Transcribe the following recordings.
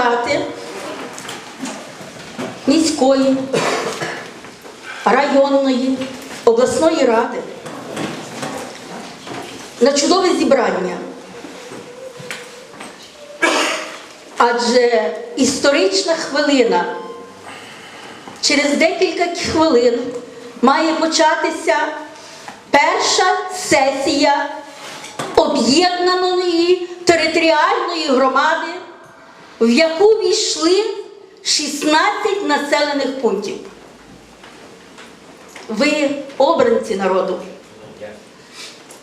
депутати міської, районної, обласної ради на чудове зібрання. Адже історична хвилина через декілька хвилин має початися перша сесія об'єднаної територіальної громади, в яку війшли 16 населених пунктів. Ви обранці народу.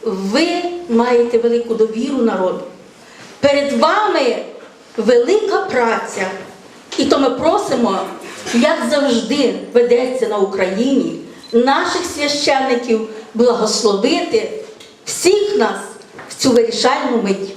Ви маєте велику довіру народу. Перед вами велика праця. І то ми просимо, як завжди ведеться на Україні, наших священників благословити всіх нас в цю вирішальну мить.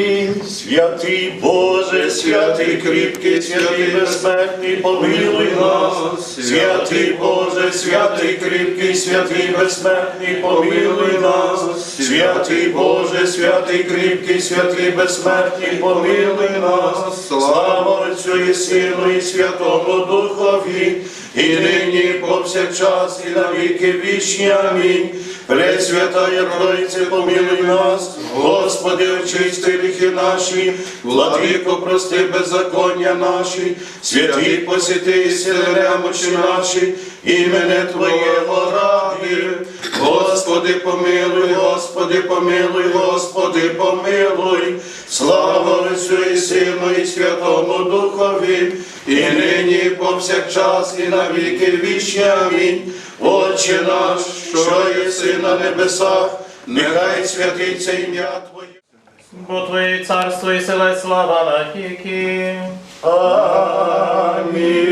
Святий Боже, святий кріпкий, святий безсмертний, помилуй нас. Святий Боже, святий кріпкий, святий безсмертний, помилуй нас. Святий Боже, святий кріпкий, святий безсмертний, помилуй нас. Слава Отцю і Сину і Святому Духові, і нині, і повсякчас, і на віки вічні. Амінь. Пресвятая Троїце, помилуй нас, Господи, очисти гріхи наші, владико, прости беззаконня наші, святі посіти і немочі наші, імене Твоєго ради. Господи, помилуй, Господи, помилуй, Господи, помилуй, слава Отцю і Сину і Святому Духові, і нині, і повсякчас, і на віки вічні. Амінь. Отче наш, що єси на небесах, нехай святиться ім'я Твоє. Бо Твоє царство і сила, і слава на віки. Амінь.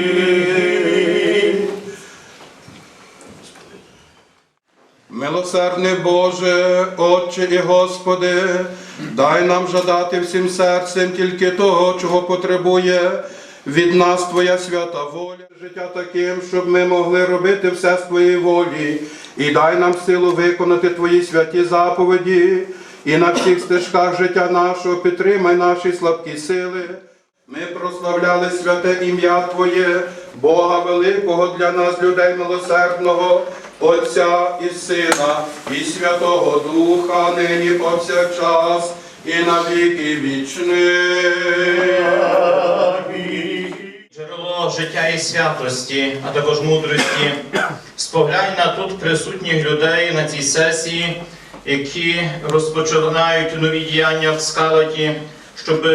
Милосердний Боже, Отче і Господи, дай нам жадати всім серцем тільки того, чого потребує від нас Твоя свята воля, життя таким, щоб ми могли робити все з Твоєї волі, і дай нам силу виконати Твої святі заповіді, і на всіх стежках життя нашого підтримай наші слабкі сили. Ми прославляли святе ім'я Твоє, Бога великого для нас, людей милосердного, Отця і Сина, і Святого Духа, нині повсякчас, і на віки Життя і святості, а також мудрості. Споглянь на тут присутніх людей на цій сесії, які розпочинають нові діяння в скалаті, щоб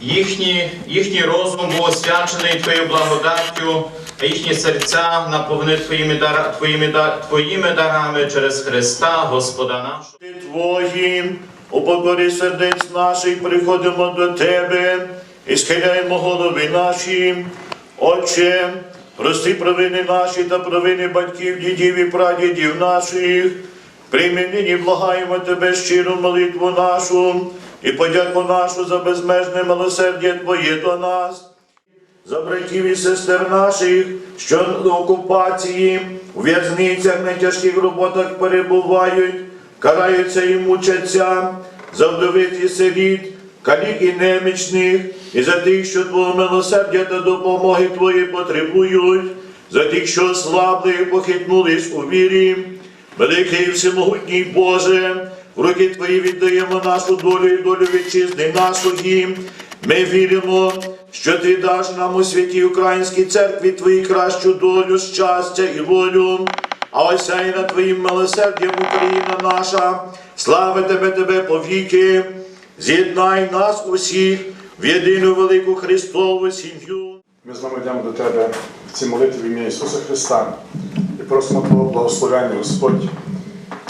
їхні, їхній розум був освячений Твоєю благодаттю, а їхні серця наповнені Твоїми, дара, твоїми, да- твоїми дарами через Христа, Господа нашого. Ти Твоїм, у покорі сердець наших приходимо до Тебе і схиляємо голови наші. Отче, прости провини наші та провини батьків, дідів і прадідів наших. Прийми нині, благаємо Тебе щиру молитву нашу і подяку нашу за безмежне милосердя Твоє до нас за братів і сестер наших, що на окупації, у в'язницях на тяжких роботах перебувають, караються і мучаться, за вдовиць і сиріт, калік і немічних, і за тих, що Твого милосердя та допомоги Твої потребують, за тих, що ослабли і похитнулись у вірі. Великий і всемогутній Боже, в руки Твої віддаємо нашу долю і долю вітчизни нашої. Ми віримо, що Ти даш нам у святій Українській церкві Твої кращу долю, щастя і волю. А осяйна Твоїм милосердям Україна наша, слави Тебе, Тебе повіки, з'єднай нас усіх в єдину велику Христову сім'ю. Ми з вами йдемо до Тебе в цій молитві в ім'я Ісуса Христа і просимо Твого благословення, Господь.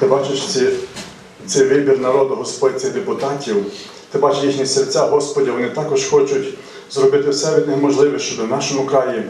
Ти бачиш ці, цей вибір народу, Господь, цих депутатів. Ти бачиш їхні серця, Господи, вони також хочуть зробити все від них можливе, щоб в нашому краї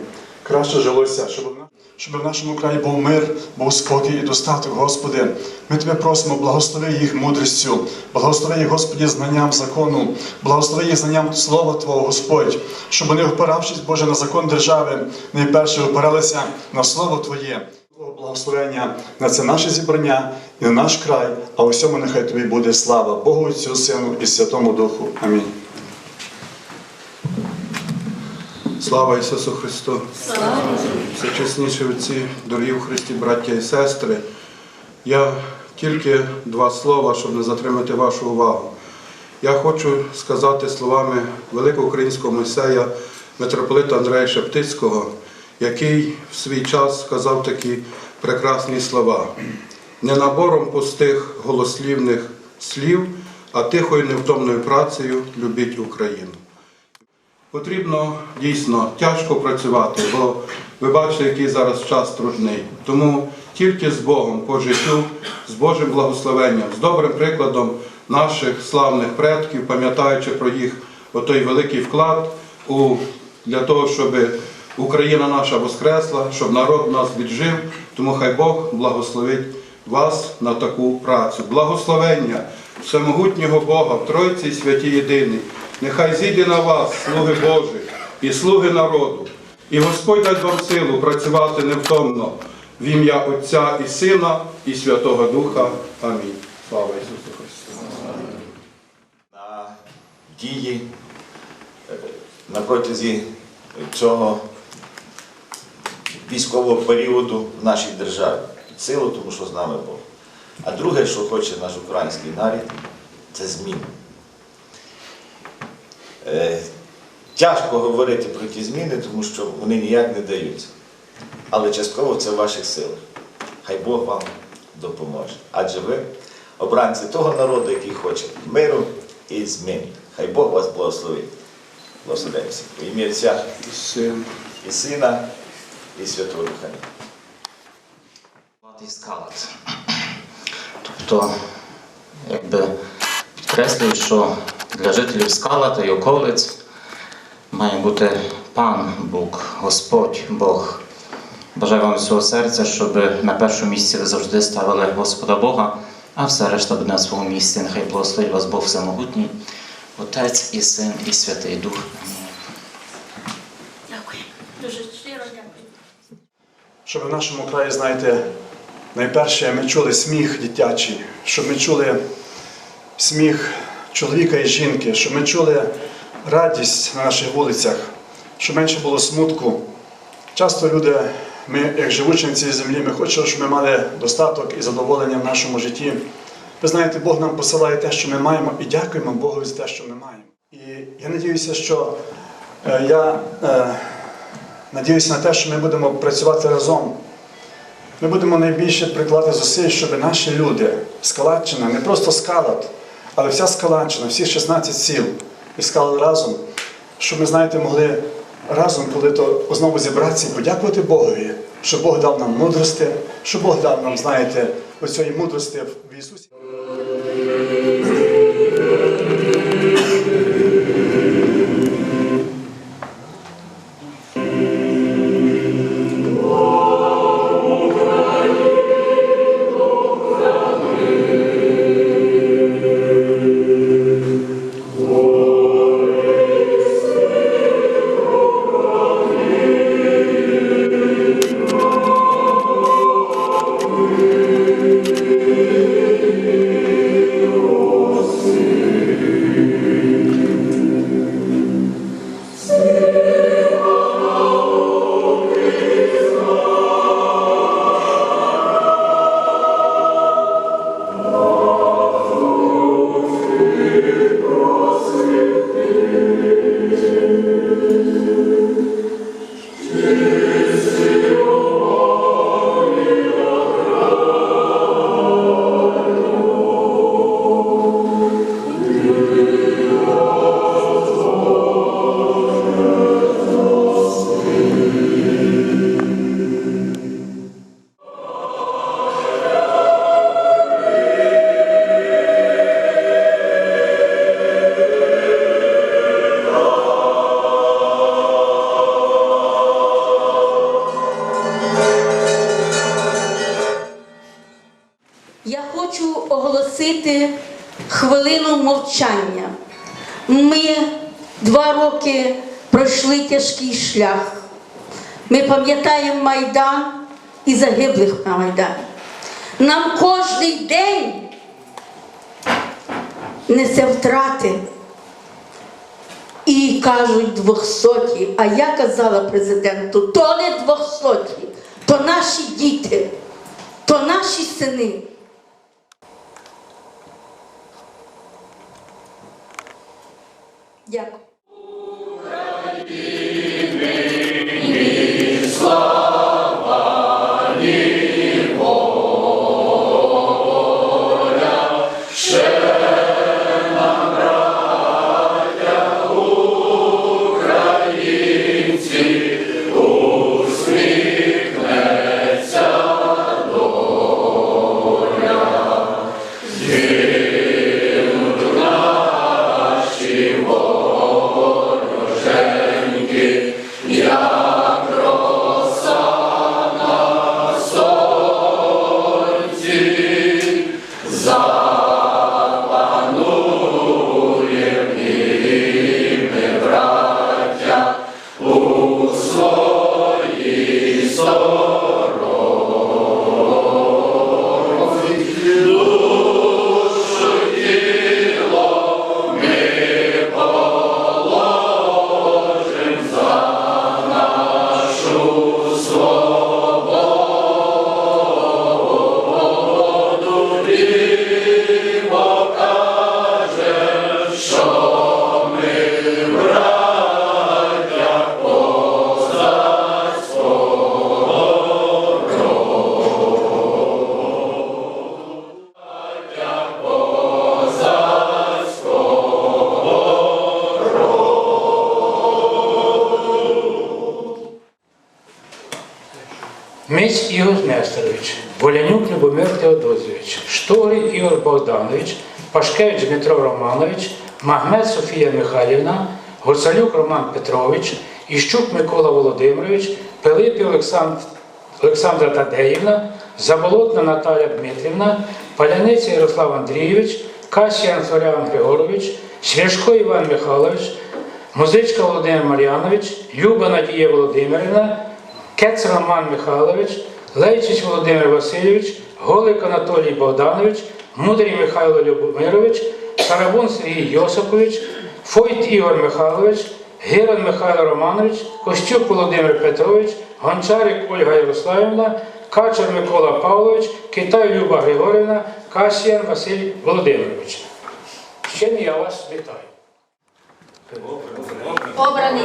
краще жилося, щоб щоб в нашому краї був мир, був спокій і достаток, Господи. Ми Тебе просимо, благослови їх мудрістю, благослови їх, Господі, знанням закону, благослови їх знанням Слова Твого, Господь, щоб вони, опиравшись, Боже, на закон держави, найперше опиралися на Слово Твоє. Благословення на це наше зібрання і на наш край, а усьому нехай тобі буде слава Богу, Отцю, Сину і Святому Духу. Амінь. Слава Ісусу Христу! Всечесніші отці, дорогі в Христі, браття і сестри. Я тільки два слова, щоб не затримати вашу увагу. Я хочу сказати словами великого українського мойсея митрополита Андрея Шептицького, який в свій час сказав такі прекрасні слова. Не набором пустих голослівних слів, а тихою невтомною працею любіть Україну. Потрібно дійсно тяжко працювати, бо ви бачите, який зараз час трудний. Тому тільки з Богом по життю, з Божим благословенням, з добрим прикладом наших славних предків, пам'ятаючи про їх отой великий вклад у, для того, щоб Україна наша воскресла, щоб народ нас віджив. Тому хай Бог благословить вас на таку працю. Благословення всемогутнього Бога в Тройці святі єдиний. Нехай зійде на вас, слуги Божі і слуги народу. І Господь дасть вам силу працювати невтомно в ім'я Отця і Сина і Святого Духа. Амінь. Слава Ісусу Христу! на дії на протязі цього військового періоду в нашій державі. Силу, тому що з нами Бог. А друге, що хоче наш український народ, це зміни. Е, Тяжко говорити про ті зміни, тому що вони ніяк не даються. Але частково це в ваших силах. Хай Бог вам допоможе. Адже ви обранці того народу, який хоче миру і змін. Хай Бог вас благословить. Благословимося. В ім'я Отця Син. і Сина, і Святого Духа. Скалат. Тобто, якби підкреслюю, що для жителів скалата і околиць має бути пан Бог, Господь Бог. Бажаю вам всього серця, щоб на першому місці ви завжди ставили Господа Бога, а все решта буде на своєму місці. Нехай благословить вас Бог Всемогутній, Отець і Син, і Святий Дух. Амінь. Дякую. Дуже щиро дякую. Щоб в нашому краї, знаєте, найперше ми чули сміх дитячий, щоб ми чули сміх чоловіка і жінки, щоб ми чули радість на наших вулицях, щоб менше було смутку. Часто люди, ми, як живучи на цій землі, ми хочемо, щоб ми мали достаток і задоволення в нашому житті. Ви знаєте, Бог нам посилає те, що ми маємо, і дякуємо Богу за те, що ми маємо. І я надіюся, що е, я е, надіюся на те, що ми будемо працювати разом. Ми будемо найбільше прикладати зусиль, щоб наші люди, Скалатчина, не просто скалат, але вся скаланчина, всі 16 сіл і іскали разом, щоб ми, знаєте, могли разом, коли то знову зібратися і подякувати Богові, що Бог дав нам мудрості, що Бог дав нам, знаєте, оцієї мудрості в Ісусі. Шлях. Ми пам'ятаємо Майдан і загиблих на Майдані. Нам кожний день несе втрати. І кажуть двохсоті. А я казала президенту, то не двохсоті, то наші діти, то наші сини. Дякую. Мець Ігор Несторович, Волянюк Любомир Теодозович, Штогрій Ігор Богданович, Пашкевич Дмитро Романович, Магмед Софія Михайлівна, Гуцалюк Роман Петрович, Іщук Микола Володимирович, Пилипів Олександр, Олександра Тадеївна, Заболотна Наталя Дмитрівна, Паляниця Ярослав Андрійович, Касіян Флоріан Григорович, Свяшко Іван Михайлович, Музичка Володимир Мар'янович, Люба Надія Володимирівна, Кец Роман Михайлович, Лейчич Володимир Васильович, Голик Анатолій Богданович, Мудрий Михайло Любомирович, Карабун Сергій Йосипович, Фойт Ігор Михайлович, Гиран Михайло Романович, Костюк Володимир Петрович, Гончарик Ольга Ярославівна, Качер Микола Павлович, Китай Люба Григорівна, Касіян Василь Володимирович. Ще не я вас вітаю. Обраний.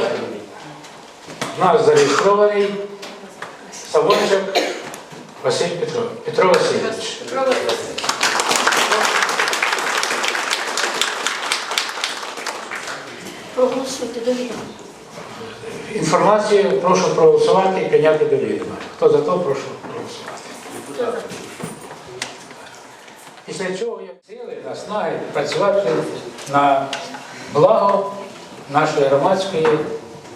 У нас зареєстрований Савончик Василь Петро, Петро Васильович. Проголосуйте довіру. Інформацію прошу проголосувати і прийняти до відома. Хто за то, прошу проголосувати. Після цього як сили, наснаги працювати на благо нашої громадської,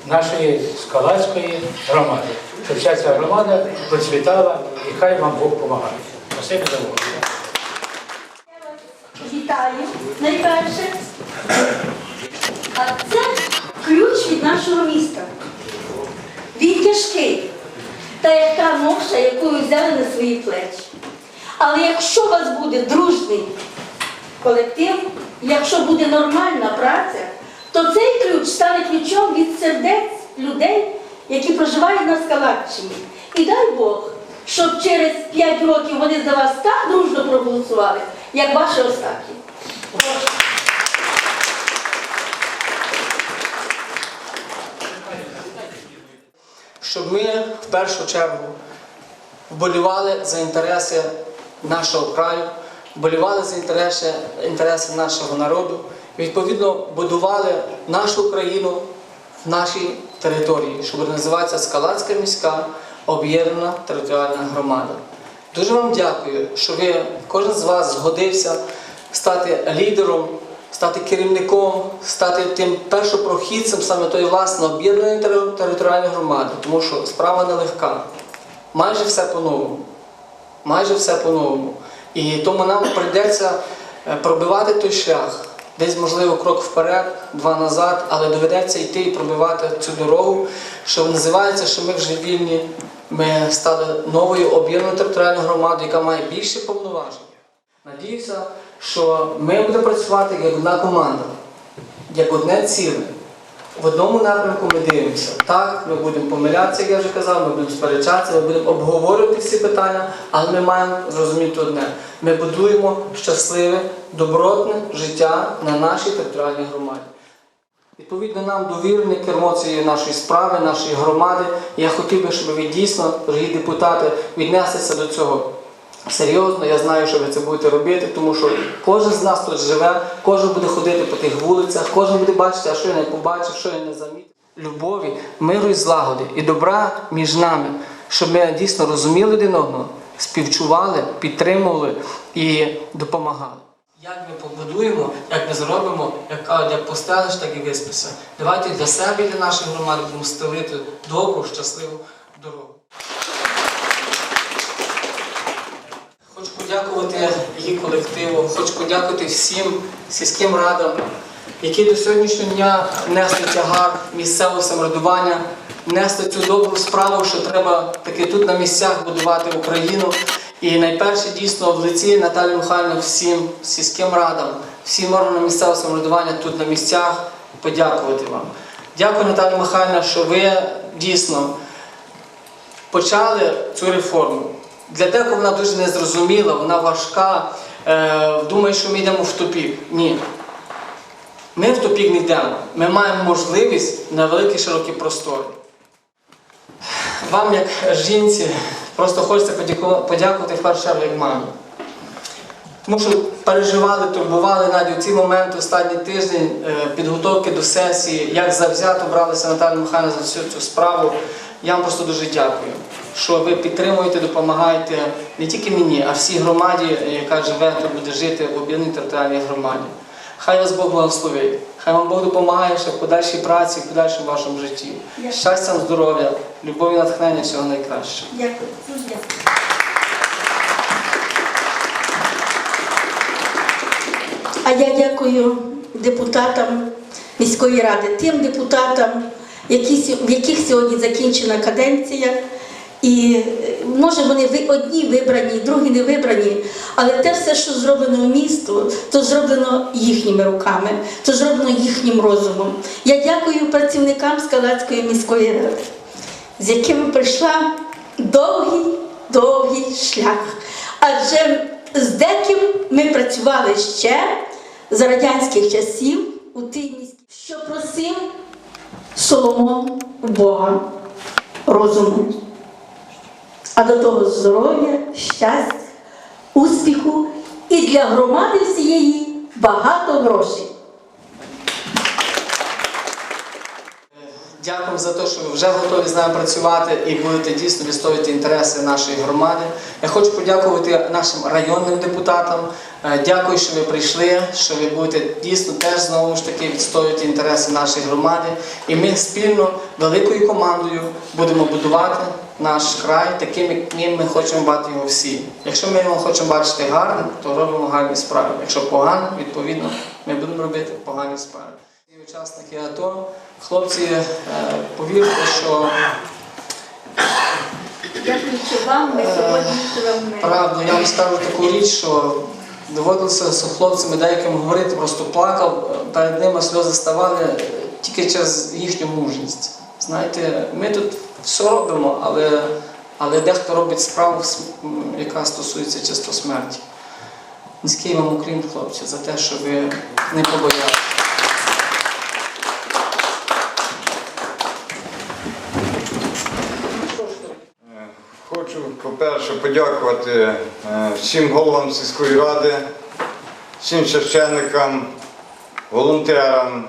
нашої скалацької громади. Щоб вся ця громада процвітала і хай вам Бог допомагає. Спасибі за увагу. Вітаю найперше. А це ключ від нашого міста. Він тяжкий. Та як та ноша, яку взяли на свої плечі. Але якщо у вас буде дружний колектив, якщо буде нормальна праця, то цей ключ стане ключом від сердець людей, які проживають на Скалаччині. І дай Бог, щоб через 5 років вони за вас так дружно проголосували, як ваші Остапі. Щоб ми в першу чергу вболівали за інтереси нашого краю, вболівали за інтереси, інтереси нашого народу, відповідно будували нашу Україну в нашій території, що буде називатися Скалацька міська об'єднана територіальна громада. Дуже вам дякую, що ви, кожен з вас згодився стати лідером, стати керівником, стати тим першопрохідцем саме тої власне об'єднаної територіальної громади, тому що справа нелегка. Майже все по-новому. Майже все по-новому. І тому нам прийдеться е, пробивати той шлях. Десь, можливо, крок вперед, два назад, але доведеться йти і пробивати цю дорогу, що називається, що ми вже вільні. Ми стали новою об'єднаною територіальною громадою, яка має більше повноважень. Надіюся, що ми будемо працювати як одна команда, як одне ціле. В одному напрямку ми дивимося. Так, ми будемо помилятися, як я вже казав, ми будемо сперечатися, ми будемо обговорювати всі питання, але ми маємо зрозуміти одне: ми будуємо щасливе, добротне життя на нашій територіальній громаді. Відповідно, нам довірене кермо цієї нашої справи, нашої громади. Я хотів би, щоб ви дійсно, дорогі депутати, віднеслися до цього серйозно. Я знаю, що ви це будете робити, тому що кожен з нас тут живе, кожен буде ходити по тих вулицях, кожен буде бачити, а що я не побачив, що я не замітив. Любові, миру і злагоди і добра між нами, щоб ми дійсно розуміли один одного, співчували, підтримували і допомагали. Як ми побудуємо, як ми зробимо, як як постелиш, так і виспися. Давайте для себе і для нашої громади будемо стелити добру, щасливу дорогу. Хочу подякувати її колективу, хочу подякувати всім сільським радам, які до сьогоднішнього дня несли тягар місцевого самоврядування, несли цю добру справу, що треба таки тут на місцях будувати Україну. І найперше дійсно в лиці Наталі Михайлівни всім сільським радам, всім органам місцевого самоврядування тут на місцях подякувати вам. Дякую, Наталі Михайлівна, що ви дійсно почали цю реформу. Для декого вона дуже незрозуміла, вона важка. Е, думає, що ми йдемо в тупік. Ні. Ми в тупік не йдемо. Ми маємо можливість на великі широкі простори. Вам, як жінці, просто хочеться подякувати в першу чергу як мамі. Тому що переживали, турбували навіть у ці моменти, останній тиждень е, підготовки до сесії, як завзято бралися Наталя Михайлівна за всю цю справу. Я вам просто дуже дякую, що ви підтримуєте, допомагаєте не тільки мені, а всій громаді, яка живе тут буде жити в об'єднаній територіальній громаді. Хай вас Бог благословить, хай вам Бог допомагає ще в подальшій праці, в подальшому вашому житті. Щастя, вам, здоров'я, любові, натхнення, всього найкращого. Дякую. А я дякую депутатам міської ради, тим депутатам, які, в яких сьогодні закінчена каденція. І е, може вони одні вибрані, другі не вибрані, але те все, що зроблено в місту, то зроблено їхніми руками, то зроблено їхнім розумом. Я дякую працівникам Скалацької міської ради, з якими прийшла довгий, довгий шлях. Адже з деким ми працювали ще за радянських часів у тій міській, що просив Соломон у Бога розуму, а до того здоров'я, щастя, успіху і для громади всієї багато грошей. Дякую за те, що ви вже готові з нами працювати і будете дійсно відстоювати інтереси нашої громади. Я хочу подякувати нашим районним депутатам. Е, Дякую, що ви прийшли, що ви будете дійсно теж знову ж таки відстоювати інтереси нашої громади. І ми спільно, великою командою будемо будувати наш край таким, яким ми хочемо бачити його всі. Якщо ми його хочемо бачити гарним, то робимо гарні справи. Якщо погано, відповідно, ми будемо робити погані справи. І учасники АТО, хлопці, е, повірте, що живемо. правда, я вам скажу таку річ, що доводилося з хлопцями деяким говорити, просто плакав, е, перед ними сльози ставали е, тільки через їхню мужність. Знаєте, ми тут все робимо, але, але дехто робить справу, яка стосується чисто смерті. Низький вам уклін, хлопці, за те, що ви не побоялися. Хочу, по-перше, подякувати е, всім головам сільської ради, всім священникам, волонтерам,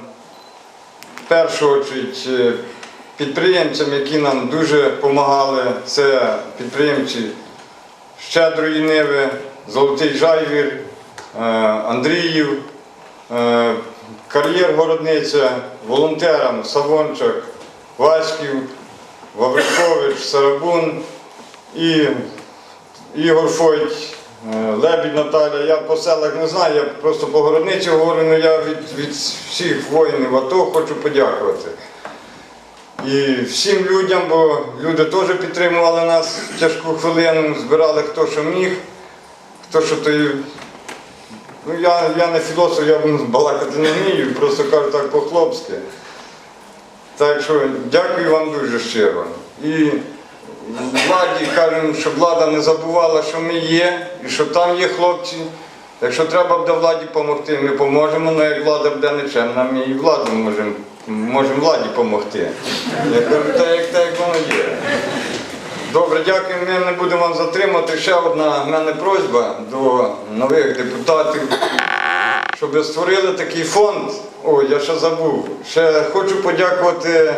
в першу чергу підприємцям, які нам дуже допомагали. Це підприємці Щедрої Ниви, Золотий Жайвір, е, Андріїв, е, Кар'єр Городниця, волонтерам Савончак, Васьків, Ваврикович, Сарабун і Ігор Фойт, е, Лебідь Наталя, я по селах не знаю, я просто по городниці говорю, але я від, від всіх воїнів АТО хочу подякувати. І всім людям, бо люди теж підтримували нас в тяжку хвилину, збирали хто що міг, хто що той. Ну, я, я не філософ, я балакати не вмію, просто кажу так по-хлопськи. Так що дякую вам дуже щиро. І владі кажемо, щоб влада не забувала, що ми є, і що там є хлопці. Якщо треба буде владі допомогти, ми поможемо, але як влада буде нічим, нам і владу можемо можемо владі допомогти. Я кажу, так як, так як воно є. Добре, дякую, ми не будемо вам затримати. Ще одна в мене просьба до нових депутатів, щоб створили такий фонд. О, я ще забув. Ще хочу подякувати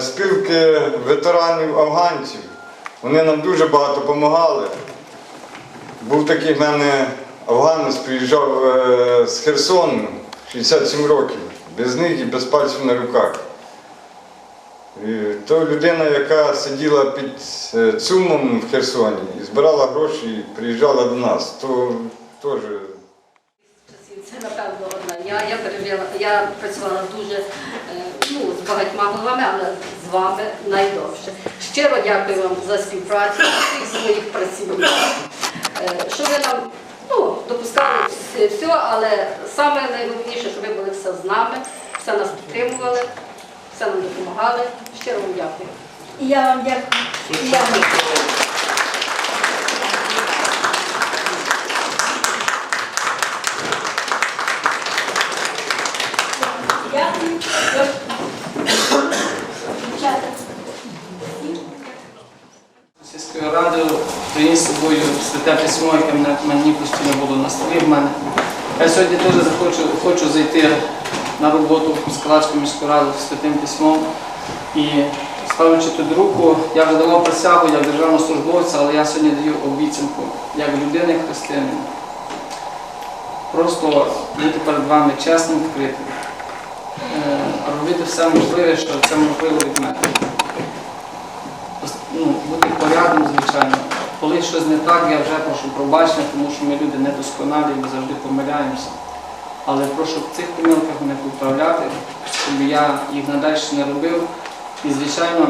спілки ветеранів афганців. Вони нам дуже багато допомагали. Був такий в мене афганець, приїжджав е, з Херсону 67 років, без них і без пальців на руках. І то людина, яка сиділа під е, ЦУМом в Херсоні і збирала гроші і приїжджала до нас, то теж. Це напевно одна. Я, я я працювала дуже е, ну, з багатьма головами, але з вами найдовше. Щиро дякую вам за співпрацю всіх своїх працівників. Е, Що ви нам ну, допускали вс- все, але саме найголовніше, що ви були все з нами, все нас підтримували, все нам допомагали. Щиро вам дякую. І я вам дякую. І я вам дякую. Дякую. Святе письмо, яке мені постійно було на столі в мене. Я сьогодні теж захочу, хочу зайти на роботу в Скалацьку міську раду з святим письмом. І ставлячи тут руку, я вже давав присягу як державного службовця, але я сьогодні даю обіцянку як людини християнина. Просто бути перед вами чесним, відкритим. Е, Робити все можливе, що це можливо від мене ну, бути порядним, звичайно. Коли щось не так, я вже прошу пробачення, тому що ми люди недосконалі, ми завжди помиляємося. Але прошу в цих помилках мене поправляти, щоб я їх надалі не робив. І, звичайно,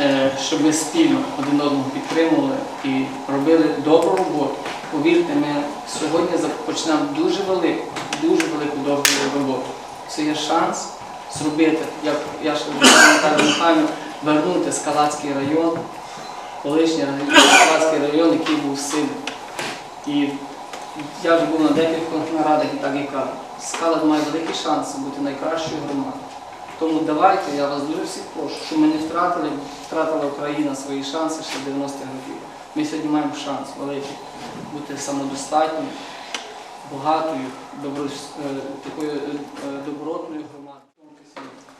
е, щоб ми спільно один одного підтримували і робили добру роботу. Повірте, ми сьогодні почнемо дуже велику, дуже велику добру роботу. Це є шанс зробити, як я ще Наталію вернути Скалацький район, колишній район- район, який був сильний. І я вже був на декількох нарадах і так і кажу. Скала має великі шанси бути найкращою громадою. Тому давайте, я вас дуже всіх прошу, щоб ми не втратили, втратила Україна свої шанси ще 90-х років. Ми сьогодні маємо шанс великий бути самодостатньою, багатою, добро, е, такою е, е, добротною громадою.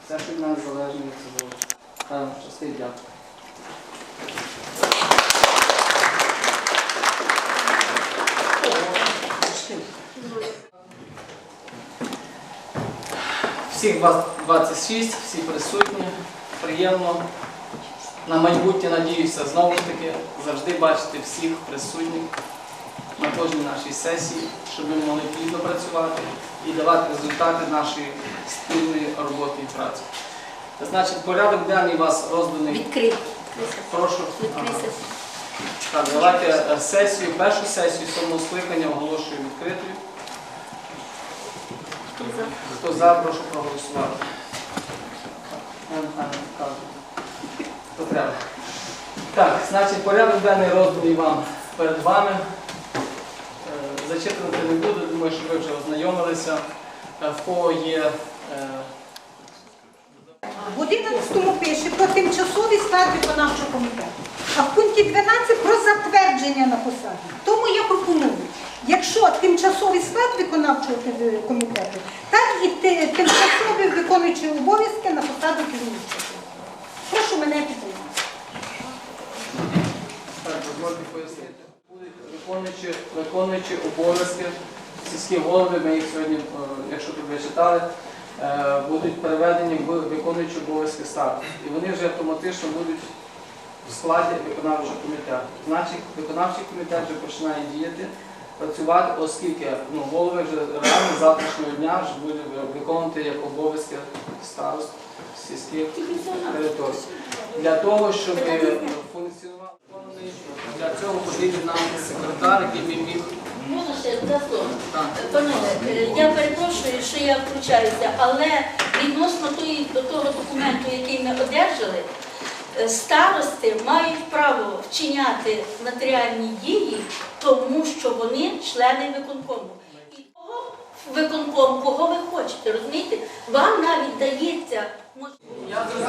Все, що від нас залежить від цього. Хай вам дякую. Всіх вас 26, всі присутні, приємно. На майбутнє надіюся знову ж таки завжди бачити всіх присутніх на кожній нашій сесії, щоб ми могли плідно працювати і давати результати нашої спільної роботи і праці. Значить, порядок денний у вас розданий. Відкрити. Прошу. Відкрити. Ага. Так, давайте е, сесію, першу сесію сьомого скликання оголошую відкритою. Хто за? Хто за, прошу проголосувати. Хто треба. Так, значить, порядок денний розданий вам перед вами. Е, Зачитувати не буду, думаю, що ви вже ознайомилися. Е, В кого є е, В 11 пише про тимчасовий склад виконавчого комітету, а в пункті 12 про затвердження на посаді. Тому я пропоную, якщо тимчасовий склад виконавчого е, комітету, так і ти- тимчасовий виконуючий обов'язки на посаду керівника. Прошу мене підтримати. Так, дозвольте пояснити. Будуть виконуючи, виконуючи обов'язки сільські голови, ми їх сьогодні, е, якщо тут ви читали, е, будуть переведені в виконуючі обов'язки статус. І вони вже автоматично будуть в складі виконавчого комітету. Значить, виконавчий комітет вже починає діяти, працювати, оскільки ну, голови вже реально з завтрашнього дня вже буде виконувати як обов'язки старост сільських територій. Для того, щоб е, функціонував для цього потрібен нам секретар, який міг Можна ще два слова? Панове, е, я перепрошую, що я втручаюся, але відносно до того документу, який ми одержали, Е, старости мають право вчиняти нотаріальні дії, тому що вони члени виконкому. І кого виконком, кого ви хочете, розумієте? Вам навіть дається можливість.